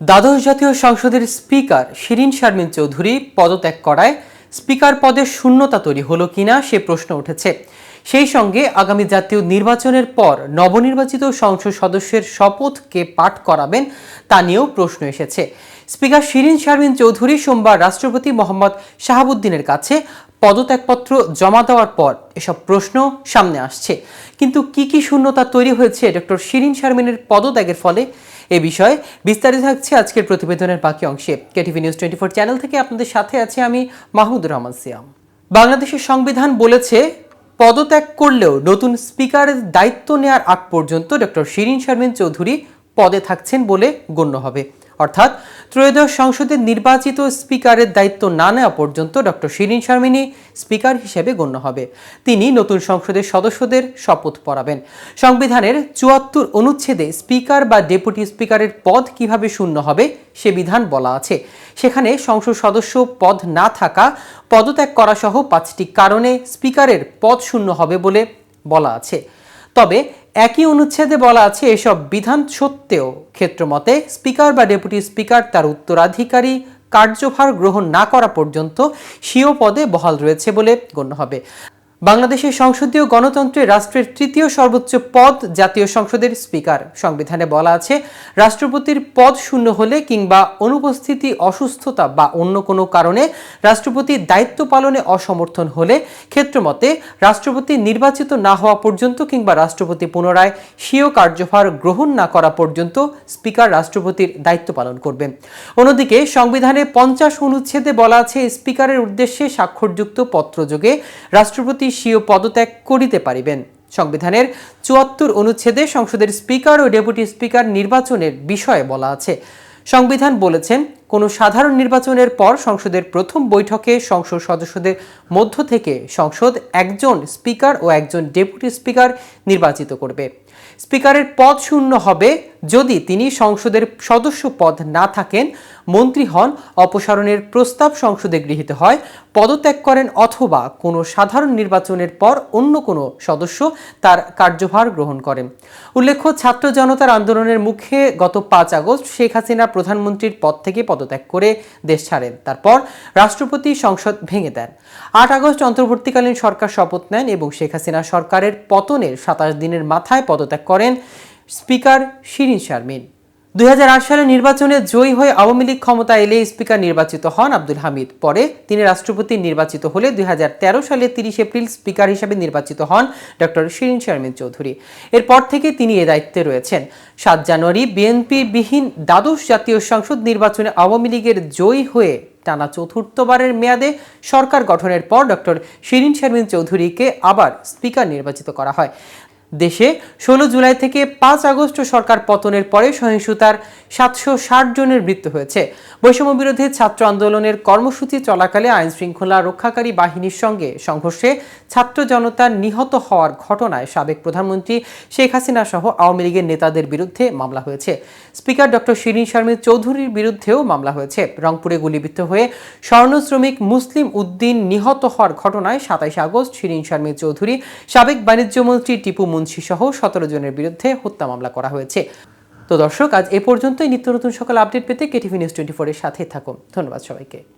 দ্বাদশ জাতীয় সংসদের স্পিকার শিরিন শারমিন চৌধুরী পদত্যাগ করায় স্পিকার পদে শূন্যতা তৈরি হলো কিনা সে প্রশ্ন উঠেছে। সেই সঙ্গে আগামী জাতীয় নির্বাচনের পর নবনির্বাচিত সংসদ সদস্যের শপথ কে পাঠ করাবেন তা নিয়েও প্রশ্ন এসেছে। স্পিকার শিরিন শারমিন চৌধুরী সোমবার রাষ্ট্রপতি মোহাম্মদ শাহাবুদ্দিনের কাছে পদত্যাগপত্র জমা দেওয়ার পর এসব প্রশ্ন সামনে আসছে। কিন্তু কি কি শূন্যতা তৈরি হয়েছে ডক্টর শিরিন শারমিনের পদত্যাগের ফলে? এ বিষয়ে বিস্তারিত থাকছে আজকের প্রতিবেদনের বাকি অংশে। KTV news twenty four channel থেকে আপনাদের সাথে আছে আমি মাহমুদুর রহমান সিয়াম। বাংলাদেশের সংবিধান বলেছে, পদত্যাগ করলেও নতুন স্পিকারের দায়িত্ব নেওয়ার আগ পর্যন্ত ডক্টর শিরিন শারমিন চৌধুরী পদে থাকছেন বলে গণ্য হবে। অর্থাৎ ত্রয়োদশ সংসদের নির্বাচিত স্পিকারের দায়িত্ব না নেওয়া পর্যন্ত ডক্টর শিরিন শারমিনী স্পিকার হিসেবে গণ্য হবে। তিনি নতুন সংসদের সদস্যদের শপথ পড়াবেন। সংবিধানের চুয়াত্তর অনুচ্ছেদে স্পিকার বা ডেপুটি স্পিকারের পদ কীভাবে শূন্য হবে সে বিধান বলা আছে। সেখানে সংসদ সদস্য পদ না থাকা, পদত্যাগ করা সহ পাঁচটি কারণে স্পিকারের পদ শূন্য হবে বলে বলা আছে। তবে একই অনুচ্ছেদে বলা আছে, এসব বিধান সত্ত্বেও ক্ষেত্রমতে স্পিকার বা ডেপুটি স্পিকার তার উত্তরাধিকারী কার্যভার গ্রহণ না করা পর্যন্ত স্বীয় পদে বহাল রয়েছে বলে গণ্য হবে। বাংলাদেশের সংসদীয় গণতন্ত্রে রাষ্ট্রের তৃতীয় সর্বোচ্চ পদ জাতীয় সংসদের স্পিকার। সংবিধানে বলা আছে, রাষ্ট্রপতির পদ শূন্য হলে কিংবা অনুপস্থিতি, অসুস্থতা বা অন্য কোনো কারণে রাষ্ট্রপতি দায়িত্ব পালনে অসমর্থন হলে ক্ষেত্রমতে রাষ্ট্রপতি নির্বাচিত না হওয়া পর্যন্ত কিংবা রাষ্ট্রপতি পুনরায় স্বীয় কার্যভার গ্রহণ না করা পর্যন্ত স্পিকার রাষ্ট্রপতির দায়িত্ব পালন করবেন। অন্যদিকে সংবিধানে পঞ্চাশ অনুচ্ছেদে বলা আছে, স্পিকারের উদ্দেশ্যে স্বাক্ষরযুক্ত পত্রযোগে রাষ্ট্রপতি স্বীয় পদত্যাগ করিতে পারিবেন। সংবিধানের চুয়াত্তর অনুচ্ছেদে সংসদের স্পিকার ও ডেপুটি স্পিকার নির্বাচনের বিষয়ে বলা আছে। সংবিধান বলেছেন কোনো সাধারণ নির্বাচনের পর সংসদের প্রথম বৈঠকে সংসদ সদস্যদের মধ্য থেকে সংসদ একজন স্পিকার ও একজন ডেপুটি স্পিকার নির্বাচিত করবে। স্পিকারের পদ শূন্য হবে। যদি তিনি সংসদের সদস্য পদ না থাকেন, মন্ত্রী হন, অপসারণের প্রস্তাব সংসদে গৃহীত হয়, পদত্যাগ করেন অথবা কোনো সাধারণ নির্বাচনের পর অন্য কোনো সদস্য তার কার্যভার গ্রহণ করেন। উল্লেখ্য, ছাত্র জনতার আন্দোলনের মুখে গত পাঁচ আগস্ট শেখ হাসিনা প্রধানমন্ত্রীর পদ থেকে পদত্যাগ করে দেশ ছাড়েন। তারপর রাষ্ট্রপতি সংসদ ভেঙে দেন। আট আগস্ট অন্তর্বর্তীকালীন সরকার শপথ নেন এবং শেখ হাসিনা সরকারের পতনের সাতাশ দিনের মাথায় পদত্যাগ করেন স্পিকার শিরিন শারমিন। দুই সালে নির্বাচনে জয়ী হয়ে আওয়ামী লীগ ক্ষমতা এলে স্পিকার নির্বাচিত হন আব্দুল হামিদ। পরে তিনি রাষ্ট্রপতি নির্বাচিত হলে দুই সালে তিরিশ এপ্রিল স্পিকার হিসেবে নির্বাচিত হন ডক্টর শিরিন শারমিন চৌধুরী। এরপর থেকে তিনি এ দায়িত্বে রয়েছেন। সাত জানুয়ারি বিএনপি বিহীন দ্বাদশ জাতীয় সংসদ নির্বাচনে আওয়ামী লীগের জয়ী হয়ে টানা চতুর্থবারের মেয়াদে সরকার গঠনের পর ডক্টর শিরিন শারমিন চৌধুরীকে আবার স্পিকার নির্বাচিত করা হয়। দেশে ষোলো জুলাই থেকে পাঁচ আগস্ট সরকার পতনের পরে সহিংসতার সাতশো ষাট জনের মৃত্যু হয়েছে। বৈষম্য বিরোধী ছাত্র আন্দোলনের কর্মসূচি চলাকালে আইন শৃঙ্খলা রক্ষাকারী বাহিনীর সঙ্গে সংঘর্ষে ছাত্র জনতার নিহত হওয়ার ঘটনায় সাবেক প্রধানমন্ত্রী শেখ হাসিনা সহ আওয়ামী লীগের নেতাদের বিরুদ্ধে মামলা হয়েছে। স্পিকার ডক্টর শিরিন শারমিন চৌধুরীর বিরুদ্ধেও মামলা হয়েছে। রংপুরে গুলিবিদ্ধ হয়ে স্বর্ণ শ্রমিক মুসলিম উদ্দিন নিহত হওয়ার ঘটনায় সাতাইশ আগস্ট শিরিন শারমিন চৌধুরী, সাবেক বাণিজ্যমন্ত্রী টিপু মুন্সি সহ সতেরো জনের বিরুদ্ধে হত্যা মামলা করা হয়েছে। তো দর্শক, আজ এ পর্যন্তই। নিত্য নতুন সকল আপডেট পেতে কেটিভি নিউজ টোয়েন্টি ফোরের সাথে থাকুন। ধন্যবাদ সবাইকে।